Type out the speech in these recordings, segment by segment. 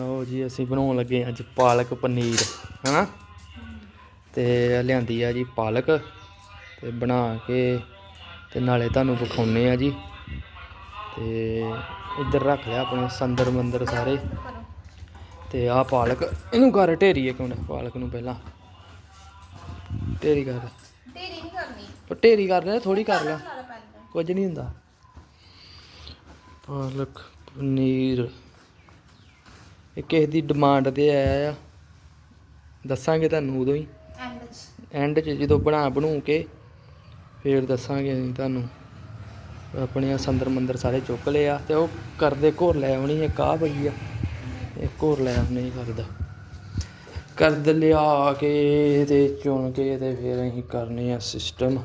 ਲਓ ਜੀ ਅਸੀਂ ਬਣਾਉਣ ਲੱਗੇ ਅੱਜ ਪਾਲਕ ਪਨੀਰ ਹਨਾ? ਤੇ ਲਿਆਂਦੀ ਆ ਜੀ ਪਾਲਕ ਤੇ ਬਣਾ ਕੇ ਤੇ ਨਾਲੇ ਤੁਹਾਨੂੰ ਵਿਖਾਉਨੇ ਆ ਜੀ। ਤੇ ਇੱਧਰ ਰੱਖ ਲਿਆ ਆਪਣੇ ਸੰਦਰ ਮੰਦਰ ਸਾਰੇ। ਤੇ ਆਹ ਪਾਲਕ ਇਹਨੂੰ ਕਰ ਢੇਰੀ ਇੱਕ ਮਿੰਟ ਪਾਲਕ ਨੂੰ ਪਹਿਲਾਂ। ਢੇਰੀ ਕਰ। ਤੇਰੀ ਨਹੀਂ ਕਰਨੀ। ਪਰ ਢੇਰੀ ਕਰ ਲੈ ਥੋੜੀ ਕਰ ਲੈ। ਕੁਝ ਨਹੀਂ ਹੁੰਦਾ। ਪਾਲਕ ਪਨੀਰ। ਇਹ ਕਿਸੇ ਦੀ ਡਿਮਾਂਡ ਤੇ ਆਇਆ ਆ। ਦੱਸਾਂਗੇ ਤੁਹਾਨੂੰ ਉਦੋਂ ਹੀ। ਐਂਡ ਚ। ਜਦੋਂ ਬਣਾ ਬਣੂ ਕੇ ਫੇਰ ਦੱਸਾਂਗੇ ਅਸੀਂ ਤੁਹਾਨੂੰ। ਆਪਣੇ ਸੰਦਰ ਮੰਦਰ ਸਾਰੇ ਚੁੱਕ ਲਏ ਆ ਤੇ ਉਹ ਕਰਦੇ ਘੋਰ ਲੈ ਆਉਣੀ ਇੱਕ ਆ ਪਈ ਆ। ਇਹ ਘੋਰ ਲੈ ਆਉਣੀ ਕਰਦਾ ਕਰਦ ਲਿਆ ਕੇ ਤੇ ਚੁਣ ਕੇ ਤੇ ਫਿਰ ਅਸੀਂ ਕਰਨੇ ਆ ਸਿਸਟਮ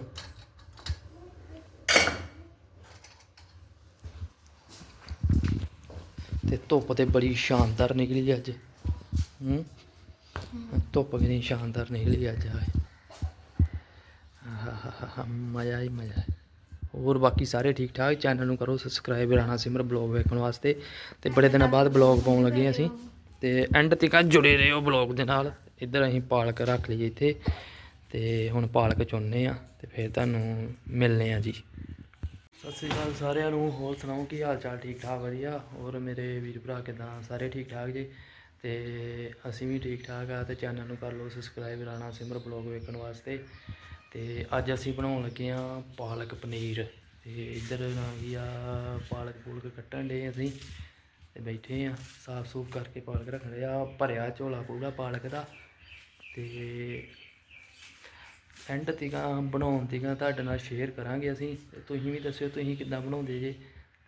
ਤੇ ਧੁੱਪ ਤੇ ਬੜੀ ਸ਼ਾਨਦਾਰ ਨਿਕਲੀ ਅੱਜ। ਹੂੰ? ਧੁੱਪ ਕਿੰਨੀ ਸ਼ਾਨਦਾਰ ਨਿਕਲੀ ਅੱਜ ਆਏ ਆਹਾਹਾਹਾ, ਮਜ਼ਾ ਹੀ ਮਜ਼ਾ ਹੋਰ ਬਾਕੀ ਸਾਰੇ ਠੀਕ ਠਾਕ ਚੈਨਲ ਨੂੰ ਕਰੋ ਸਬਸਕ੍ਰਾਈਬ ਰਾਣਾ ਸਿਮਰ ਬਲੌਗ ਵੇਖਣ ਵਾਸਤੇ। ਤੇ ਬੜੇ ਦਿਨਾਂ ਬਾਅਦ ਬਲੌਗ ਪਾਉਣ ਲੱਗੇ ਅਸੀਂ। ਤੇ ਐਂਡ ਤੱਕ ਜੁੜੇ ਰਹੋ ਬਲੌਗ ਦੇ ਨਾਲ। ਇੱਧਰ ਅਸੀਂ ਪਾਲਕ ਰੱਖ ਲਈ ਇੱਥੇ। ਤੇ ਹੁਣ ਪਾਲਕ ਚੁਣਨੇ ਆ ਤੇ ਫਿਰ ਤੁਹਾਨੂੰ ਮਿਲਨੇ ਆ ਜੀ। ਸਤਿ ਸ੍ਰੀ ਅਕਾਲ ਸਾਰਿਆਂ ਨੂੰ, ਹੋਰ ਸੁਣਾਓ ਕੀ ਹਾਲ ਚਾਲ, ਠੀਕ ਠਾਕ, ਵਧੀਆ? ਔਰ ਮੇਰੇ ਵੀਰ ਭਰਾ ਕਿਦਾਂ? ਸਾਰੇ ਠੀਕ ਠਾਕ ਜੀ? ਤੇ ਅਸੀਂ ਵੀ ਠੀਕ ਠਾਕ ਆ ਤੇ ਚੈਨਲ ਨੂੰ ਕਰ ਲਓ ਸਬਸਕ੍ਰਾਈਬ ਰਾਣਾ ਸਿਮਰ ਬਲੌਗ ਵੇਖਣ ਵਾਸਤੇ। ਤੇ ਅੱਜ ਅਸੀਂ ਬਣਾਉਣ ਲੱਗੇ ਆ ਪਾਲਕ ਪਨੀਰ। ਤੇ ਇੱਧਰ ਨਾ ਕੀ ਆ ਪਾਲਕ ਪੂਲਕ ਕੱਟਣ ਦੇ ਅਸੀਂ। ਤੇ ਬੈਠੇ ਆ ਸਾਫ਼ ਸੂਫ ਕਰਕੇ ਪਾਲਕ ਰੱਖਣ ਆ ਭਰਿਆ ਝੋਲਾ ਪੂਰਾ ਪਾਲਕ ਦਾ। ਤੇ ਐਂਡ ਤੀਕਾਂ ਬਣਾਉਣ ਤੀਕਾਂ ਤੁਹਾਡੇ ਨਾਲ ਸ਼ੇਅਰ ਕਰਾਂਗੇ ਅਸੀਂ। ਤੁਸੀਂ ਵੀ ਦੱਸਿਓ ਤੁਸੀਂ ਕਿੱਦਾਂ ਬਣਾਉਂਦੇ ਜੇ।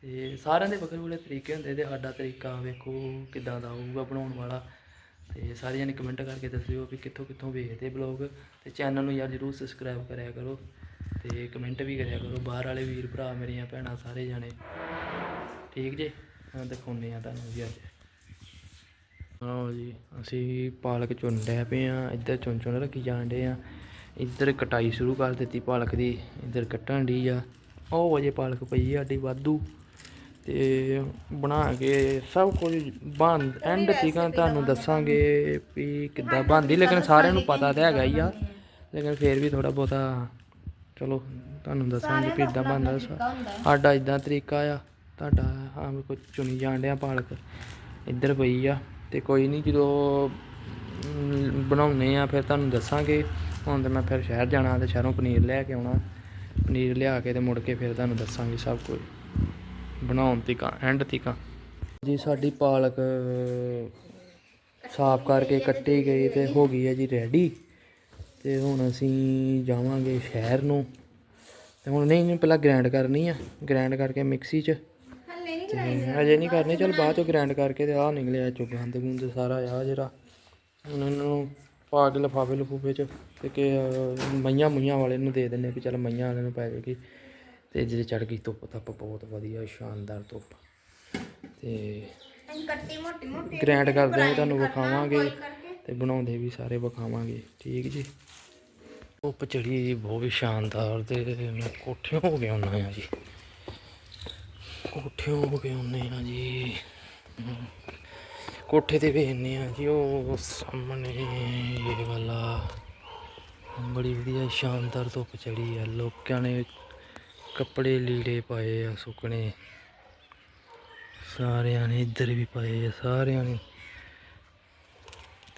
ਤੇ ਸਾਰਿਆਂ ਦੇ ਵੱਖਰੇ ਵੱਖਰੇ ਤਰੀਕੇ ਹੁੰਦੇ ਤੇ ਸਾਡਾ ਤਰੀਕਾ ਵੇਖੋ ਕਿੱਦਾਂ ਦਾ ਹੋਊਗਾ ਬਣਾਉਣ ਵਾਲਾ। ਤੇ ਸਾਰਿਆਂ ਨੇ ਕਮੈਂਟ ਕਰਕੇ ਦੱਸਿਓ ਵੀ ਕਿੱਥੋਂ ਕਿੱਥੋਂ ਵੇਖਦੇ ਬਲੌਗ ਤੇ ਚੈਨਲ ਨੂੰ ਯਾਰ ਜਰੂਰ ਸਬਸਕ੍ਰਾਈਬ ਕਰਿਆ ਕਰੋ। ਤੇ ਕਮੈਂਟ ਵੀ ਕਰਿਆ ਕਰੋ। ਬਾਹਰ ਵਾਲੇ ਵੀਰ ਭਰਾ ਮੇਰੀਆਂ ਭੈਣਾਂ ਸਾਰੇ ਜਾਣੇ। ਠੀਕ ਜੇ? ਦਿਖਾਉਂਦੇ ਆ ਤੁਹਾਨੂੰ ਜੀ ਅੱਜ। ਆਓ ਜੀ, ਅਸੀਂ ਪਾਲਕ ਚੁਣ ਰਹੇ ਪਏ ਆ ਇੱਧਰ ਚੁਣ ਚੁਣ ਰੱਖੀ ਜਾਣ ਡੇ ਆ ਇੱਧਰ ਕਟਾਈ ਸ਼ੁਰੂ ਕਰ ਦਿੱਤੀ ਪਾਲਕ ਦੀ ਇੱਧਰ ਕੱਟਣ ਦੀ ਆ। ਉਹ ਵਜੇ ਪਾਲਕ ਪਈ ਆ ਸਾਡੀ ਵਾਧੂ ਤੇ ਬਣਾ ਕੇ ਸਭ ਕੁਝ ਬਣ ਐਂਡ ਤੀਕਾਂ ਤੁਹਾਨੂੰ ਦੱਸਾਂਗੇ ਵੀ ਕਿੱਦਾਂ ਬਣਦੀ ਲੇਕਿਨ ਸਾਰਿਆਂ ਨੂੰ ਪਤਾ ਤਾਂ ਹੈਗਾ ਹੀ ਆ। ਲੇਕਿਨ ਫੇਰ ਵੀ ਥੋੜਾ ਬਹੁਤਾ ਚਲੋ ਤੁਹਾਨੂੰ ਦੱਸਾਂਗੇ ਕਿ ਇਦਾਂ ਬਣਦਾ ਸਾਡਾ ਇਦਾਂ ਤਰੀਕਾ ਆ। ਤੁਹਾਡਾ ਹਾਂ ਵੀ ਕੁਝ ਚੁਣੀ ਜਾਣ ਡਿਆ ਪਾਲਕ। ਇੱਧਰ ਪਈ ਆ ਤੇ ਕੋਈ ਨਹੀਂ ਜਦੋਂ ਬਣਾਉਨੇ ਆ ਫਿਰ ਤੁਹਾਨੂੰ ਦੱਸਾਂਗੇ। ਹੁਣ ਤੇ ਮੈਂ ਫਿਰ ਸ਼ਹਿਰ ਜਾਣਾ ਤੇ ਸ਼ਹਿਰੋਂ ਪਨੀਰ ਲੈ ਕੇ ਆਉਣਾ। ਪਨੀਰ ਲਿਆ ਕੇ ਤੇ ਮੁੜ ਕੇ ਫਿਰ ਤੁਹਾਨੂੰ ਦੱਸਾਂਗੇ ਸਭ ਕੁਝ। ਬਣਾਉਣ ਤੀਕਾਂ ਐਂਡ ਤੀਕਾਂ। ਜੀ ਸਾਡੀ ਪਾਲਕ ਸਾਫ਼ ਕਰਕੇ ਕੱਟੀ ਗਈ ਤੇ ਹੋ ਗਈ ਹੈ ਜੀ ਰੈਡੀ ਤੇ ਹੁਣ ਅਸੀਂ ਜਾਵਾਂਗੇ ਸ਼ਹਿਰ ਨੂੰ। ਤੇ ਹੁਣ ਨਹੀਂ ਨਹੀਂ ਪਹਿਲਾਂ ਗ੍ਰਾਈਂਡ ਕਰਨੀ ਆ। ਗ੍ਰਾਈਂਡ ਕਰਕੇ ਮਿਕਸੀ 'ਚ। ਹੱਲੇ ਨਹੀਂ ਤੇ ਅਜੇ ਨਹੀਂ ਕਰਨੀ ਚਲ ਬਾਅਦ ਚੋਂ ਗ੍ਰਾਈਂਡ ਕਰਕੇ ਤੇ ਆਹ ਨਿਕਲਿਆ ਚੋ ਗੰਦ ਗੁੰਦ ਸਾਰਾ ਆ ਜਿਹੜਾ। ਹੁਣ ਇਹਨੂੰ ਪਾ ਕੇ ਲਫਾਫੇ ਲਫੂਫੇ ਚ ਤੇ ਕਿ ਮਈਆਂ ਮੁਈਆਂ ਵਾਲੇ ਨੂੰ ਦੇ ਦਿੰਨੇ ਵੀ ਚਲ ਮਈਆਂ ਵਾਲੇ ਨੂੰ ਪੈ ਜਾਏਗੀ। ਤੇ ਜੇ ਚੜ ਗਈ ਧੁੱਪ ਧੱਪ ਬਹੁਤ ਵਧੀਆ ਸ਼ਾਨਦਾਰ ਧੁੱਪ। ਤੇ ਗ੍ਰਾਈਂਡ ਕਰਦੇ ਹਾਂ ਤੁਹਾਨੂੰ ਵਿਖਾਵਾਂਗੇ ਤੇ ਬਣਾਉਂਦੇ ਵੀ ਸਾਰੇ ਵਿਖਾਵਾਂਗੇ ਠੀਕ ਜੀ? ਧੁੱਪ ਚੜੀ ਜੀ ਬਹੁਤ ਹੀ ਸ਼ਾਨਦਾਰ ਤੇ ਮੈਂ ਕੋਠਿਓਂ ਹੋ ਕੇ ਆਉਣਾ ਆ ਜੀ। ਕੋਠਿਓਂ ਹੋ ਕੇ ਆਉਨੇ ਆ ਜੀ। ਕੋਠੇ ਤੇ ਵੇਖਨੇ ਆ ਜੀ ਉਹ ਸਾਹਮਣੇ ਇਹ ਵਾਲਾ। ਬੜੀ ਵਧੀਆ ਸ਼ਾਨਦਾਰ ਧੁੱਪ ਚੜੀ ਆ। ਲੋਕਾਂ ਨੇ ਕੱਪੜੇ ਲੀੜੇ ਪਾਏ ਆ, ਸੁੱਕਣੇ। ਸਾਰਿਆਂ ਨੇ ਇੱਧਰ ਵੀ ਪਾਏ ਆ, ਸਾਰਿਆਂ ਨੇ।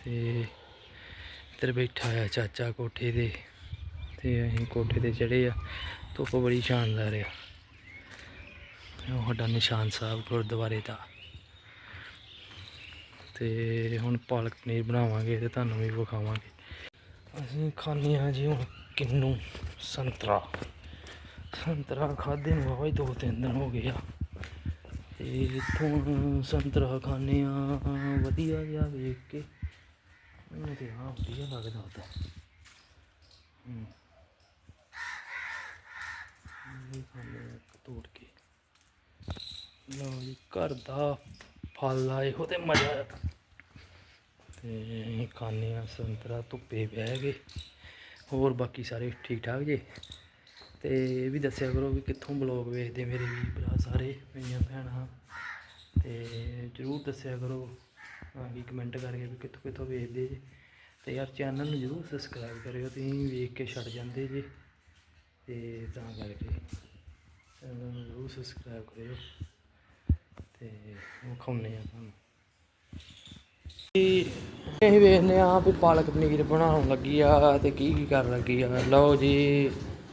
ਤੇ ਇੱਧਰ ਬੈਠਾ ਆ ਚਾਚਾ ਕੋਠੇ ਤੇ। ਤੇ ਅਸੀਂ ਕੋਠੇ ਤੇ ਚੜੇ ਆ। ਧੁੱਪ ਬੜੀ ਸ਼ਾਨਦਾਰ ਆ। ਉਹ ਸਾਡਾ ਨਿਸ਼ਾਨ ਸਾਹਿਬ ਗੁਰਦੁਆਰੇ ਦਾ। ਤੇ ਹੁਣ ਪਾਲਕ ਪਨੀਰ ਬਣਾਵਾਂਗੇ ਤੇ ਤੁਹਾਨੂੰ ਵੀ ਵਿਖਾਵਾਂਗੇ। ਅਸੀਂ ਖਾਂਦੇ ਹਾਂ ਜੀ ਹੁਣ ਕਿੰਨੂ ਸੰਤਰਾ। ਸੰਤਰਾ ਖਾਦੇ ਨੂੰ ਹੋਈ ਦੋ ਤਿੰਨ ਦਿਨ ਹੋ ਗਏ ਆ। ਤੇ ਇੱਥੋਂ ਸੰਤਰਾ ਖਾਂਦੇ ਆ ਵਧੀਆ ਜਿਹਾ ਵੇਖ ਕੇ। ਮੈਨੂੰ ਤੇ ਆ ਵਧੀਆ ਲੱਗਦਾ ਉਹਦਾ ਹੂੰ। ਇਹ ਖਾਂਦੇ ਤੋੜ ਕੇ। ਲਓ ਜੀ, ਘਰ ਦਾ ਫਲ ਆ, ਇਹੋ ਤੇ ਮਜ਼ਾ ਆ। ਤੇ ਅਸੀਂ ਆ ਸੰਤਰਾ, ਧੁੱਪੇ ਬਹਿ ਗਏ। ਹੋਰ ਬਾਕੀ ਸਾਰੇ ਠੀਕ ਠਾਕ ਜੇ? ਤੇ ਇਹ ਵੀ ਦੱਸਿਆ ਕਰੋ ਵੀ ਕਿੱਥੋਂ ਬਲੌਗ ਵੇਖਦੇ ਮੇਰੇ ਵੀਰ ਭਰਾ ਸਾਰੇ, ਮੇਰੀਆਂ ਭੈਣਾਂ। ਤੇ ਜਰੂਰ ਦੱਸਿਆ ਕਰੋ ਹਾਂਜੀ ਕਮੈਂਟ ਕਰਕੇ ਵੀ ਕਿੱਥੋਂ ਕਿੱਥੋਂ ਵੇਖਦੇ ਜੇ। ਤੇ ਯਾਰ ਚੈਨਲ ਨੂੰ ਜ਼ਰੂਰ ਸਬਸਕ੍ਰਾਈਬ ਕਰਿਓ, ਤੁਸੀਂ ਵੇਖ ਕੇ ਛੱਡ ਜਾਂਦੇ ਜੇ। ਤੇ ਤਾਂ ਕਰਕੇ ਚੈਨਲ ਨੂੰ ਜ਼ਰੂਰ ਸਬਸਕ੍ਰਾਈਬ ਕਰਿਓ। ਤੇ ਵਿਖਾਉਂਦੇ ਆ ਤੁਹਾਨੂੰ। ਇਹ ਵੇਖਦੇ ਆ ਵੀ ਪਾਲਕ ਪਨੀਰ ਬਣਾਉਣ ਲੱਗੀ ਆ ਤੇ ਕੀ ਕੀ ਕਰਨ ਲੱਗੀ ਆ। ਲਓ ਜੀ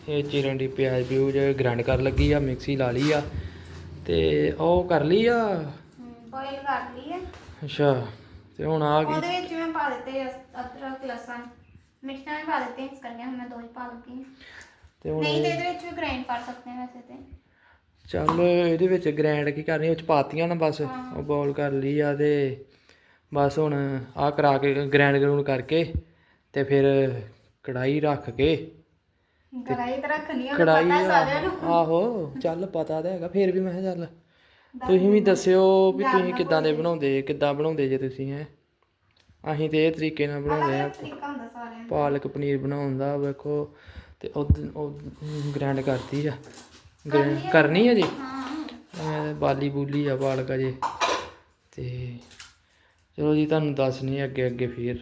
ਇਹ ਚਿਰਨ ਦੀ ਪਿਆਜ਼ ਪਿਊਜ਼ ਗ੍ਰਾਈਂਡ ਕਰਨ ਲੱਗੀ ਆ ਮਿਕਸੀ ਲਾ ਲਈ ਆ ਤੇ ਉਹ ਕਰ ਲਈ ਆ? ਬੋਇਲ ਕਰ ਲਈ ਹੈ ਅੱਛਾ ਤੇ ਹੁਣ ਆ ਗਈ। ਉਹਦੇ ਵਿੱਚ ਮੈਂ ਪਾ ਦਿੱਤੇ ਅਦਰਕ ਲਸਣ ਮਿਰਚਾਂ ਵੀ ਪਾ ਦਿੱਤੇ ਇਸ ਕਰਕੇ ਹੁਣ ਮੈਂ ਦੋ ਹੀ ਪਾ ਲੂੰਗੀ ਤੇ ਹੁਣ ਨਹੀਂ ਤੇ ਇਹਦੇ ਵਿੱਚ ਵੀ ਗ੍ਰਾਈਂਡ ਕਰ ਸਕਦੇ ਹਾਂ ਵੈਸੇ ਤੇ। ਚੱਲ ਇਹਦੇ ਵਿੱਚ ਗ੍ਰਾਈਂਡ ਕੀ ਕਰਨੀ ਉਹ ਚ ਪਾਤੀਆਂ ਨਾ ਬਸ। ਉਹ ਬੋਲ ਕਰ ਲਈ ਆ ਤੇ ਬਸ ਹੁਣ ਆ ਕਰਾ ਕੇ ਗ੍ਰਾਈਂਡ ਗਰੂਨ ਕਰਕੇ ਤੇ ਫਿਰ ਕੜਾਈ ਰੱਖ ਕੇ ਕੜਾਈ ਤੇ ਰੱਖਣੀ ਹੈ ਕੜਾਈ ਪਤਾ ਸਾਰਿਆਂ ਨੂੰ। ਆਹੋ ਚੱਲ ਪਤਾ ਤਾਂ ਹੈਗਾ ਫਿਰ ਵੀ ਮੈਂ ਕਿਹਾ ਚੱਲ। ਤੁਸੀਂ ਵੀ ਦੱਸਿਓ ਵੀ ਤੁਸੀਂ ਕਿੱਦਾਂ ਦੇ ਬਣਾਉਂਦੇ ਕਿੱਦਾਂ ਬਣਾਉਂਦੇ ਜੇ ਤੁਸੀਂ ਹੈ? ਅਸੀਂ ਤੇ ਇਹ ਤਰੀਕੇ ਨਾਲ ਬਣਾਉਂਦੇ ਆ। ਤਰੀਕਾ ਹੁੰਦਾ ਸਾਰਿਆਂ ਦਾ। ਪਾਲਕ ਪਨੀਰ ਬਣਾਉਣ ਦਾ ਵੇਖੋ ਤੇ ਉਹ ਉਹ ਗ੍ਰਾਈਂਡ ਕਰਤੀ ਆ। grind- ਕਰਨੀ ਆ। ਜੀ? ਹਾਂ। ਬਾਲੀ ਬੂਲੀ ਆ ਪਾਲਕ ਅਜੇ। ਤੇ ਚਲੋ ਜੀ, ਤੁਹਾਨੂੰ ਦੱਸਣੀ ਅੱਗੇ ਅੱਗੇ ਫਿਰ।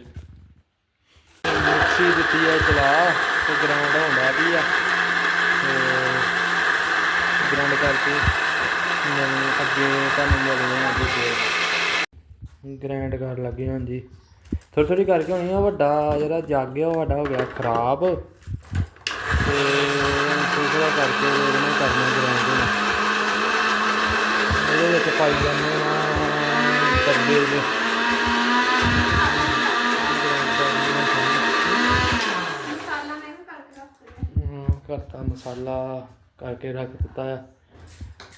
ਮਿਕਸੀ ਦਿੱਤੀ ਆ, ਚਲਾ, ਤੇ ਗ੍ਰਾਈਂਡ ਹੁੰਦਾ ਵੀ ਆ। ਤੇ ਗ੍ਰਾਈਂਡ ਕਰਕੇ ਨਵੇਂ, ਅੱਗੇ ਤੁਹਾਨੂੰ ਮਿਲਦੇ ਆ ਅੱਗੇ ਫਿਰ। ਗ੍ਰਾਈਂਡ ਕਰ ਲੱਗੇ ਹਾਂ ਜੀ ਥੋੜੀ ਥੋੜੀ ਕਰਕੇ ਹੋਣੀ ਆ, ਵੱਡਾ ਜਿਹੜਾ ਜੱਗ ਆ, ਉਹ ਸਾਡਾ ਹੋ ਗਿਆ ਖਰਾਬ। ਤੇ ਥੋੜਾ ਕਰਕੇ ਇਹਦੇ ਨਾਲ ਕਰਨਾ ਗ੍ਰਾਈਂਡ ਇਹਦੇ ਵਿੱਚ ਪਾਈ ਜਾਂਦੇ ਆ ਡੱਬੇ ਦੇ। ਕਰਤਾ ਮਸਾਲਾ ਕਰਕੇ ਰੱਖ ਦਿੱਤਾ ਆ।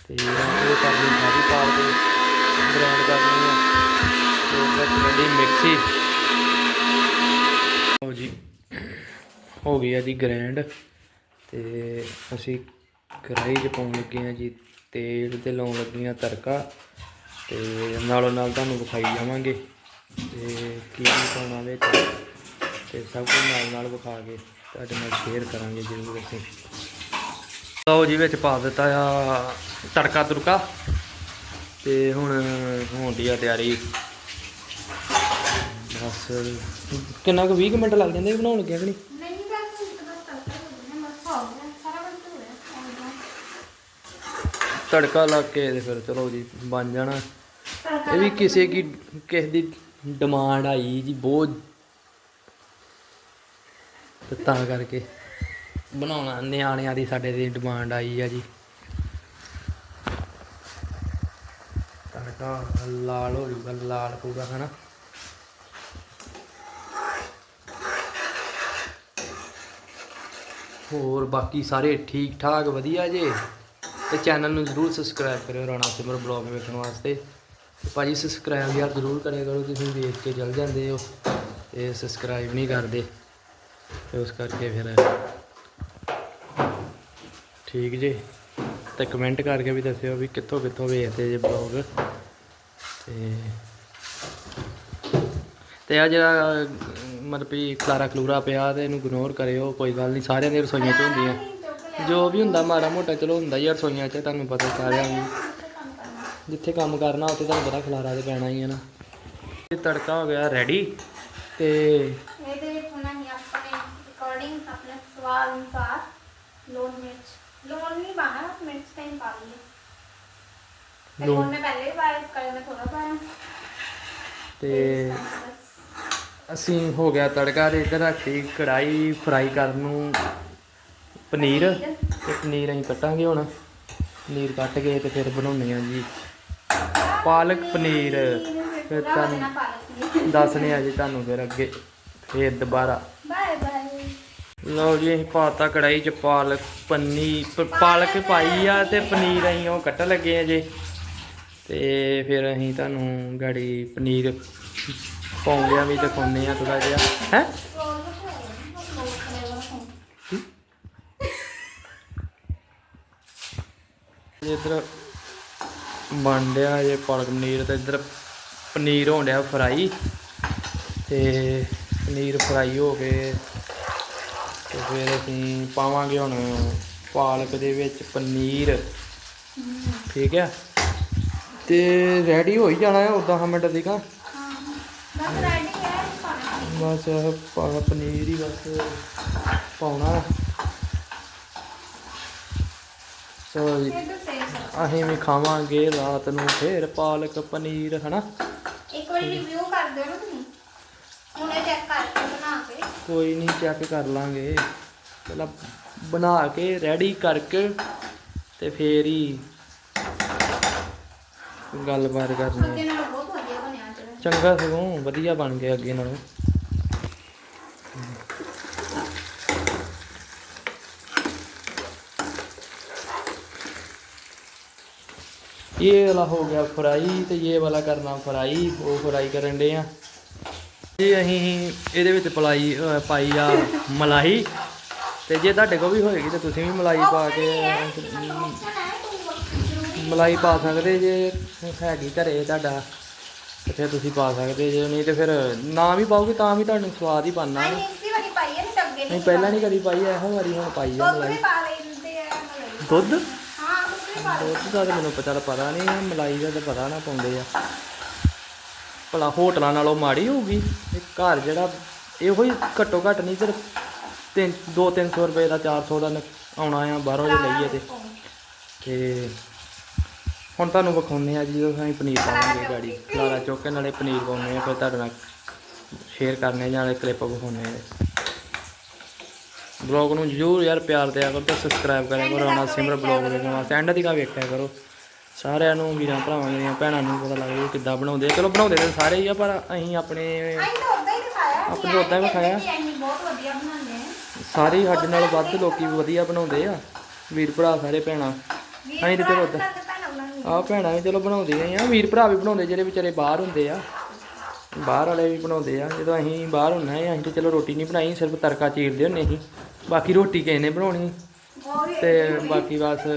ਤੇ ਇਹ ਕਰਨੀ ਸਾਰੀ ਪਾ ਕੇ ਗ੍ਰਾਈਂਡ ਕਰਨੀ ਆ। ਤੇ ਵਿੱਚ ਮਿਕਸੀ ਹੋ ਜੀ, ਹੋ ਗਈ ਆ ਜੀ ਗ੍ਰਾਈਂਡ ਤੇ ਅਸੀਂ ਕੜਾਹੀ 'ਚ ਪਾਉਣ ਲੱਗੇ ਆ ਜੀ, ਤੇਲ ਤੇ ਲਾਉਣ ਲੱਗੇ ਆ ਤੜਕਾ। ਤੇ ਨਾਲੋਂ ਨਾਲ ਤੁਹਾਨੂੰ ਵਿਖਾਈ ਜਾਵਾਂਗੇ। ਤੇ ਕੀ ਕੀ ਪਾਉਣਾ ਵਿੱਚ, ਤੇ ਸਭ ਕੁਝ ਨਾਲ ਨਾਲ ਵਿਖਾ ਕੇ। ਤੁਹਾਡੇ ਨਾਲ ਸ਼ੇਅਰ ਕਰਾਂਗੇ ਜ਼ਰੂਰ ਅਸੀਂ। ਲਓ ਜੀ ਵਿੱਚ ਪਾ ਦਿੱਤਾ ਆ ਤੜਕਾ ਤੁਰਕਾ ਤੇ ਹੁਣ ਹੋਣ ਆ ਤਿਆਰੀ। ਬਸ। ਕਿੰਨਾ ਕੁ 20 ਕੁ ਮਿੰਟ ਲੱਗ ਜਾਂਦੇ ਬਣਾਉਣ ਲੱਗਿਆ ਕਿ ਨਹੀਂ? ਤੜਕਾ ਲਾ ਕੇ ਤੇ ਫਿਰ ਚਲੋ ਜੀ ਬਣ ਜਾਣਾ। ਇਹ ਵੀ ਕਿਸੇ ਕੀ ਕਿਸੇ ਦੀ ਡਿਮਾਂਡ ਆਈ ਜੀ ਬਹੁਤ ਤੇ ਤਾਂ ਕਰਕੇ ਬਣਾਉਣਾ, ਨਿਆਣਿਆਂ ਦੀ ਸਾਡੇ ਦੀ ਡਿਮਾਂਡ ਆਈ ਆ ਜੀ। ਤੜਕਾ ਲਾਲ ਹੋ ਜੂਗਾ ਲਾਲ ਪੂਰਾ ਹਨਾ? ਹੋਰ ਬਾਕੀ ਸਾਰੇ ਠੀਕ ਠਾਕ ਵਧੀਆ ਜੇ? ਤੇ ਚੈਨਲ ਨੂੰ ਜਰੂਰ ਸਬਸਕ੍ਰਾਈਬ ਕਰਿਓ ਰਾਣਾ ਸਿਮਰ ਬਲੌਗ ਵੇਖਣ ਵਾਸਤੇ। ਤੇ ਭਾਜੀ ਸਬਸਕ੍ਰਾਈਬ ਯਾਰ ਜਰੂਰ ਕਰਿਆ ਕਰੋ, ਤੁਸੀਂ ਵੇਖ ਕੇ ਚੱਲ ਜਾਂਦੇ ਹੋ। ਤੇ ਸਬਸਕ੍ਰਾਈਬ ਨਹੀਂ ਕਰਦੇ। ਤੇ ਉਸ ਕਰਕੇ ਫਿਰ ਠੀਕ ਜੀ। ਤੇ ਕਮੈਂਟ ਕਰਕੇ ਵੀ ਦੱਸਿਓ ਵੀ ਕਿੱਥੋਂ ਕਿੱਥੋਂ ਵੇਖਦੇ ਜੇ ਬਲੌਗ ਤੇ ਤੇ ਆ ਜਿਹੜਾ ਮਤਲਬ ਵੀ ਖਲਾਰਾ ਖਲੂਰਾ ਪਿਆ ਤੇ ਇਹਨੂੰ ਇਗਨੋਰ ਕਰਿਓ, ਕੋਈ ਗੱਲ ਨਹੀਂ ਸਾਰਿਆਂ ਦੀ ਰਸੋਈਆਂ 'ਚ ਹੁੰਦੀਆਂ। ਜੋ ਵੀ ਹੁੰਦਾ ਮਾੜਾ ਮੋਟਾ, ਚਲੋ ਹੁੰਦਾ ਹੀ ਆ ਰਸੋਈਆਂ 'ਚ, ਤੁਹਾਨੂੰ ਪਤਾ ਸਾਰਿਆਂ ਨੂੰ। ਜਿੱਥੇ ਕੰਮ ਕਰਨਾ, ਉੱਥੇ ਤੁਹਾਨੂੰ ਪਤਾ ਖਲਾਰਾ ਤੇ ਪੈਣਾ ਹੀ ਹੈ ਨਾ। ਇਹ ਤੜਕਾ ਹੋ ਗਿਆ ਰੈਡੀ ਤੇ ਇਹਦੇ ਵਿੱਚ ਉਹਨਾਂ ਨੇ ਆਪਣੇ ਅਕੋਰਡਿੰਗ ਆਪਣੇ ਪਾਣਾ ਬਸ ਮਿਰਚ। ਤਾਂ ਹੀ ਪਾ ਲਈ ਤੇ ਲੂਣ। ਲੂਣ ਮੈਂ ਪਹਿਲੇ ਹੀ ਪਾਇਆ ਇਸ ਕਰਕੇ ਮੈਂ ਥੋੜਾ ਪਾਇਆ। ਤੇ ਅਸੀਂ ਹੋ ਗਿਆ ਤੜਕਾ ਤੇ ਇੱਧਰ ਰੱਖੀ ਕੜਾਈ ਫਰਾਈ ਕਰਨ ਨੂੰ ਪਨੀਰ। ਤੇ ਪਨੀਰ ਅਸੀਂ ਕੱਟਾਂਗੇ ਹੁਣ। ਪਨੀਰ ਕੱਟ ਕੇ ਤੇ ਫਿਰ ਬਣਾਉਣੇ ਆ ਜੀ। ਪਾਲਕ ਪਨੀਰ ਫਿਰ ਤੁਹਾਨੂੰ ਦੱਸਣੇ ਆ ਜੀ ਤੁਹਾਨੂੰ ਫਿਰ ਅੱਗੇ। ਫਿਰ ਦੁਬਾਰਾ। ਲਓ ਜੀ ਅਸੀਂ ਪਾਤਾ ਕੜਾਈ ਚ ਪਾਲਕ ਪਨੀ ਪਾਲਕ ਪਾਈ ਆ ਤੇ ਪਨੀਰ ਅਸੀਂ ਉਹ ਕੱਟ ਲੱਗੇ ਆ ਜੀ। ਤੇ ਫਿਰ ਅਸੀਂ ਤੁਹਾਨੂੰ ਗਾੜੀ ਪਨੀਰ ਪਾਉਂਦਿਆਂ ਵੀ ਦਿਖਾਉਂਦੇ ਆ ਥੋੜਾ ਜਿਹਾ। ਹੈ? ਇਧਰ ਬਣ ਡਿਆ ਜੇ ਪਾਲਕ ਪਨੀਰ ਤੇ ਇਧਰ ਪਨੀਰ ਹੋਣ ਡਿਆ ਫਰਾਈ। ਤੇ ਪਨੀਰ ਫਰਾਈ ਹੋ ਗਏ ਤੇ ਫਿਰ ਅਸੀਂ ਪਾਵਾਂਗੇ ਹੁਣ ਪਾਲਕ ਦੇ ਵਿੱਚ ਪਨੀਰ। ਠੀਕ ਹੈ? ਤੇ ਰੈਡੀ ਹੋ ਹੀ ਜਾਣਾ ਹੈ ਉਦਾਂ ਮਿੰਟ ਦੀ ਹਾਂ ਬਸ ਆਹ ਪਨੀਰ ਹੀ ਬਸ ਪਾਉਣਾ ਚਲੋ ਜੀ ਅਸੀਂ ਵੀ ਖਾਵਾਂਗੇ ਰਾਤ ਨੂੰ ਫੇਰ ਪਾਲਕ ਪਨੀਰ, ਹਨਾ? ਇੱਕ ਵਾਰੀ ਰਿਵਿਊ ਕਰ ਦਿਓ ਨਾ ਤੁਸੀਂ ਉਹਨੇ ਚੈੱਕ ਕਰਕੇ ਬਣਾ ਕੇ। ਕੋਈ ਨਹੀਂ ਚੈੱਕ ਕਰ ਲਾਂਗੇ। ਪਹਿਲਾਂ ਬਣਾ ਕੇ ਰੈਡੀ ਕਰਕੇ ਤੇ ਫੇਰ ਹੀ ਗੱਲਬਾਤ ਕਰਨੀ ਅੱਗੇ ਹੈ ਨਾਲੋਂ ਬਹੁਤ ਵਧੀਆ ਬਣਿਆ ਜਿਹੜਾ ਚੰਗਾ ਸਗੋਂ ਵਧੀਆ ਬਣ ਗਿਆ ਅੱਗੇ ਨਾਲੋਂ। ਇਹ ਵਾਲਾ ਹੋ ਗਿਆ ਫਰਾਈ ਤੇ ਇਹ ਵਾਲਾ ਕਰਨਾ ਫਰਾਈ ਉਹ ਫਰਾਈ ਕਰਨ ਦੇ ਆ। ਇਹ ਅਸੀਂ ਇਹਦੇ ਵਿੱਚ ਪਲਾਈ ਪਾਈ ਆ ਮਲਾਈ ਤੇ ਜੇ ਤੁਹਾਡੇ ਕੋਲ ਵੀ ਹੋਏਗੀ ਤੇ ਤੁਸੀਂ ਵੀ ਮਲਾਈ ਪਾ ਕੇ ਮਲਾਈ ਪਾ ਸਕਦੇ ਜੇ ਹੈਗੀ ਘਰੇ ਤੁਹਾਡਾ ਤੇ ਫਿਰ ਤੁਸੀਂ ਪਾ ਸਕਦੇ ਜੇ ਨਹੀਂ ਤੇ ਫਿਰ ਨਾ ਵੀ ਪਾਓਗੇ ਤਾਂ ਵੀ ਤੁਹਾਨੂੰ ਸਵਾਦ ਹੀ ਬਣਨਾ ਅਸੀਂ ਇਸੇ ਵਾਰੀ ਪਾਈ ਹੈ ਨਹੀਂ ਅੱਗੇ ਨਹੀਂ ਨਹੀਂ ਪਹਿਲਾਂ ਨਹੀਂ ਕਦੀ ਪਾਈ ਇਹੋ ਵਾਰੀ ਹੁਣ ਪਾਈ ਆ ਦੁੱਧ ਵੀ ਮਲਾਈ। ਪਾ ਲੈਂਦੇ ਆ ਮਲਾਈ ਦੁੱਧ? ਹਾਂ ਦੁੱਧ ਵੀ ਪਾ ਦੁੱਧ ਦਾ ਤਾਂ ਮੈਨੂੰ ਪਤਾ ਪਤਾ ਨਹੀਂ ਮਲਾਈ ਦਾ ਤਾਂ ਪਤਾ ਨਾ ਪਾਉਂਦੇ ਆ। ਭਲਾ ਹੋਟਲਾਂ ਨਾਲੋਂ ਮਾੜੀ ਹੋਊਗੀ। ਇਹ ਘਰ ਜਿਹੜਾ ਇਹੋ ਹੀ ਘੱਟੋ ਘੱਟ ਨਹੀਂ ਸਿਰਫ ਤਿੰਨ 2-300 ਰੁਪਏ ਦਾ 400 ਦਾ ਆਉਣਾ ਆ, ਬਾਹਰੋਂ ਜੇ ਲਈਏ ਤੇ। ਤੇ ਹੁਣ ਤੁਹਾਨੂੰ ਵਿਖਾਉਂਦੇ ਆ ਜੀ ਅਸੀਂ ਪਨੀਰ ਪਾਵਾਂਗੇ ਗਾੜੀ। ਖਲਾਰਾ ਚੁੱਕ ਕੇ ਨਾਲੇ ਪਨੀਰ ਪਾਉਂਦੇ ਆ, ਫਿਰ ਤੁਹਾਡੇ ਨਾਲ ਸ਼ੇਅਰ ਕਰਨੇ ਜਾਂ ਨਾਲੇ ਕਲਿੱਪ ਵਿਖਾਉਂਦੇ ਆ। ਬਲੌਗ ਨੂੰ ਜ਼ਰੂਰ ਯਾਰ ਪਿਆਰ ਦਿਆ ਕਰੋ ਤੇ ਸਬਸਕ੍ਰਾਈਬ ਕਰਿਆ ਕਰੋ, ਰਾਣਾ ਸਿਮਰ ਬਲੌਗ ਦੇਖਣ ਵਾਸਤੇ ਐਂਡ ਤੱਕ ਵੇਖਿਆ ਕਰੋ। ਸਾਰਿਆਂ ਨੂੰ ਵੀਰਾਂ ਭਰਾਵਾਂ ਦੀਆਂ ਭੈਣਾਂ ਨੂੰ ਪਤਾ ਲੱਗ ਜਾਊ ਕਿੱਦਾਂ ਬਣਾਉਂਦੇ ਆ। ਚਲੋ ਬਣਾਉਂਦੇ ਤਾਂ ਸਾਰੇ ਹੀ ਆ ਪਰ ਅਸੀਂ ਆਪਣੇ ਅਸੀਂ ਤਾਂ ਉਦਾਂ ਹੀ ਦਿਖਾਇਆ ਆਪਾਂ ਤਾਂ ਉੱਦਾਂ ਹੀ ਵਿਖਾਇਆ। ਅਸੀਂ ਬਹੁਤ ਵਧੀਆ ਬਣਾਉਂਦੇ ਆ। ਸਾਰੇ ਸਾਡੇ ਨਾਲ ਵੱਧ ਲੋਕੀ ਵਧੀਆ ਬਣਾਉਂਦੇ ਆ। ਵੀਰ ਭਰਾ ਸਾਰੇ ਭੈਣਾਂ। ਅਸੀਂ ਤੇ ਚਲੋ ਉੱਦਾਂ ਆਹ ਭੈਣਾਂ ਵੀ ਚਲੋ ਬਣਾਉਂਦੀਆਂ ਹੀ ਆ। ਵੀਰ ਭਰਾ ਵੀ ਬਣਾਉਂਦੇ ਜਿਹੜੇ ਵਿਚਾਰੇ ਬਾਹਰ ਹੁੰਦੇ ਆ। ਬਾਹਰ ਵਾਲੇ ਵੀ ਬਣਾਉਂਦੇ ਆ। ਜਦੋਂ ਅਸੀਂ ਬਾਹਰ ਹੁੰਨਾ ਹੈ ਅਸੀਂ ਤੇ ਚਲੋ ਰੋਟੀ ਨਹੀਂ ਬਣਾਈ ਸਿਰਫ ਤੜਕਾ ਚੀਰਦੇ ਹੁੰਨੇ ਸੀ। ਬਾਕੀ ਰੋਟੀ ਕਿਸੇ ਨੇ ਬਣਾਉਣੀ। ਤੇ ਬਾਕੀ ਬਸ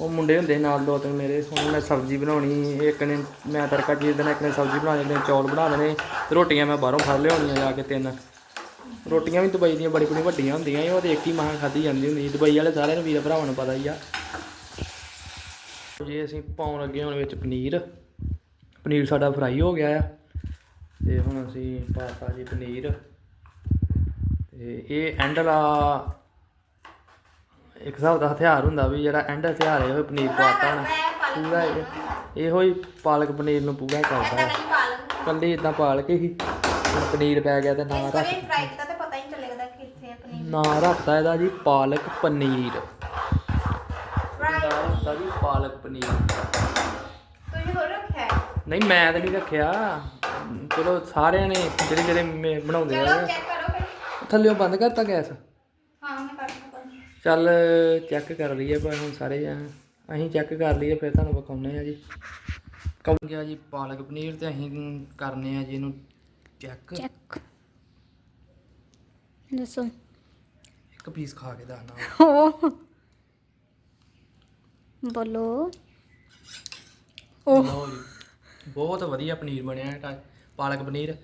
ਉਹ ਮੁੰਡੇ ਹੁੰਦੇ ਨਾਲ ਦੋ ਤਿੰਨ ਮੇਰੇ ਹੁਣ ਮੈਂ ਸਬਜ਼ੀ ਬਣਾਉਣੀ ਇੱਕ ਨੇ ਮੈਂ ਤੜਕਾ ਚੀਰ ਦੇਣਾ ਇੱਕ ਨੇ ਸਬਜ਼ੀ ਬਣਾ ਦੇਣੀ ਇੱਕ ਨੇ ਚੌਲ ਬਣਾ ਦੇਣੇ ਤੇ ਰੋਟੀਆਂ ਮੈਂ ਬਾਹਰੋਂ ਫੜ ਲਿਆਉਣੀਆਂ ਜਾ ਕੇ ਤਿੰਨ। ਰੋਟੀਆਂ ਵੀ ਦੁਬਈ ਦੀਆਂ ਬੜੀ ਬੜੀ ਵੱਡੀਆਂ ਹੁੰਦੀਆਂ ਸੀ, ਉਹ ਤੇ ਇੱਕ ਹੀ ਮਾਂ ਖਾਧੀ ਜਾਂਦੀ ਹੁੰਦੀ ਦੁਬਈ ਵਾਲੇ ਸਾਰਿਆਂ ਨੂੰ ਵੀਰ ਭਰਾਵਾਂ ਨੂੰ ਪਤਾ ਹੀ ਆ। ਜੀ ਅਸੀਂ ਪਾਉਣ ਲੱਗੇ ਹੁਣ ਵਿੱਚ ਪਨੀਰ ਪਨੀਰ ਸਾਡਾ ਫਰਾਈ ਹੋ ਗਿਆ ਆ। ਤੇ ਹੁਣ ਅਸੀਂ ਪਾਤਾ ਜੀ ਪਨੀਰ। ਤੇ ਇਹ ਐਂਡ ਵਾਲਾ ਇੱਕ ਹਿਸਾਬ ਦਾ ਹਥਿਆਰ ਹੁੰਦਾ ਵੀ ਜਿਹੜਾ ਐਂਡ ਹਥਿਆਰ ਹੈ ਉਹ ਪਨੀਰ ਪਾਤਾ ਹੁਣ। ਪੂਰਾ ਇਹ- ਹੀ ਪਾਲਕ ਪਨੀਰ ਨੂੰ ਪੂਰਾ ਕਰਦਾ। ਹੈ ਕੱਲੀ ਇਦਾਂ ਪਾਲ ਕੇ ਹੀ ਪਨੀਰ ਪੈ ਗਿਆ ਤੇ ਨਾਂ ਰੱਖ ਫਰਾਈ ਕੀਤਾ ਤੇ ਪਤਾ ਹੀ ਨਹੀਂ ਚੱਲੇਗਾ ਕਿ ਕਿੱਥੇ ਹੈ ਪਨੀਰ। ਨਾਂ ਰੱਖਤਾ ਇਹਦਾ ਜੀ ਪਾਲਕ ਪਨੀਰ। ਨਾਂ ਜੀ ਪਾਲਕ ਪਨੀਰ। ਤੁਸੀਂ ਹੋਰ ਰੱਖਿਆ? ਹੈ? ਨਹੀਂ ਮੈਂ ਤਾਂ ਨਹੀਂ ਰੱਖਿਆ। ਚਲੋ ਸਾਰਿਆਂ ਨੇ ਜਿਹੜੇ ਜਿਹੜੇ ਬਣਾਉਂਦੇ ਆ। ਚਲੋ ਚੈੱਕ ਕਰੋ ਫਿਰ। ਥੱਲੇੋਂ ਬੰਦ ਕਰਤਾ ਗੈਸ। ਚੱਲ ਚੈੱਕ ਕਰ ਲਈਏ ਪਰ ਹੁਣ ਸਾਰੇ ਜਣੇ। ਅਸੀਂ ਚੈੱਕ ਕਰ ਲਈਏ ਫਿਰ ਤੁਹਾਨੂੰ ਵਿਖਾਉਂਦੇ ਆ ਜੀ। ਕਮ ਗਿਆ ਜੀ? ਪਾਲਕ ਪਨੀਰ ਤੇ ਅਸੀਂ ਕਰਨੇ ਆ ਜੀ ਇਹਨੂੰ ਚੈੱਕ ਚੈੱਕ ਦੱਸੋ। ਇੱਕ ਪੀਸ ਖਾ ਕੇ ਦੱਸਣਾ। ਓ ਬੋਲੋ। ਲਓ ਜੀ ਬਹੁਤ ਵਧੀਆ ਪਨੀਰ ਬਣਿਆ ਹੈ ਟਾ- ਪਾਲਕ ਪਨੀਰ।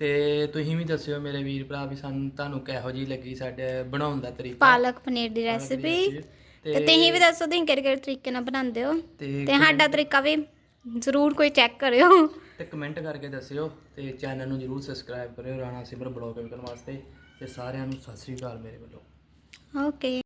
ਤੇ ਤੁਸੀਂ ਵੀ ਦੱਸਿਓ ਮੇਰੇ ਵੀਰ ਭਰਾ ਵੀ ਸਾਨੂੰ ਤੁਹਾਨੂੰ ਕਿਹੋ ਜੀ ਲੱਗੀ ਸਾਡੇ ਬਣਾਉਣ ਦਾ ਤਰੀਕਾ। ਪਾਲਕ ਪਨੀਰ ਦੀ ਪਾਲਕ ਦੀ ਰੈਸਿਪੀ recipe। ਤੇ ਤੁਸੀਂ ਵੀ ਦੱਸੋ ਤੁਸੀਂ ਕਿਹੜੇ ਕਿਹੜੇ ਤਰੀਕੇ ਨਾਲ ਬਣਾਉਂਦੇ ਹੋ। ਤੇ ਤੇ ਸਾਡਾ ਤਰੀਕਾ ਵੀ ਜ਼ਰੂਰ ਕੋਈ ਚੈੱਕ ਕਰਿਓ। ਤੇ ਕਮੈਂਟ ਕਰਕੇ ਦੱਸਿਓ ਤੇ ਚੈਨਲ ਨੂੰ ਜਰੂਰ ਸਬਸਕ੍ਰਾਈਬ ਕਰਿਓ ਰਾਣਾ ਸਿਮਰ ਬਲੌਗ ਵੇਖਣ ਵਾਸਤੇ। ਤੇ ਸਾਰਿਆਂ ਨੂੰ ਸਤਿ ਸ੍ਰੀ ਅਕਾਲ ਮੇਰੇ ਵੱਲੋਂ। ਓਕੇ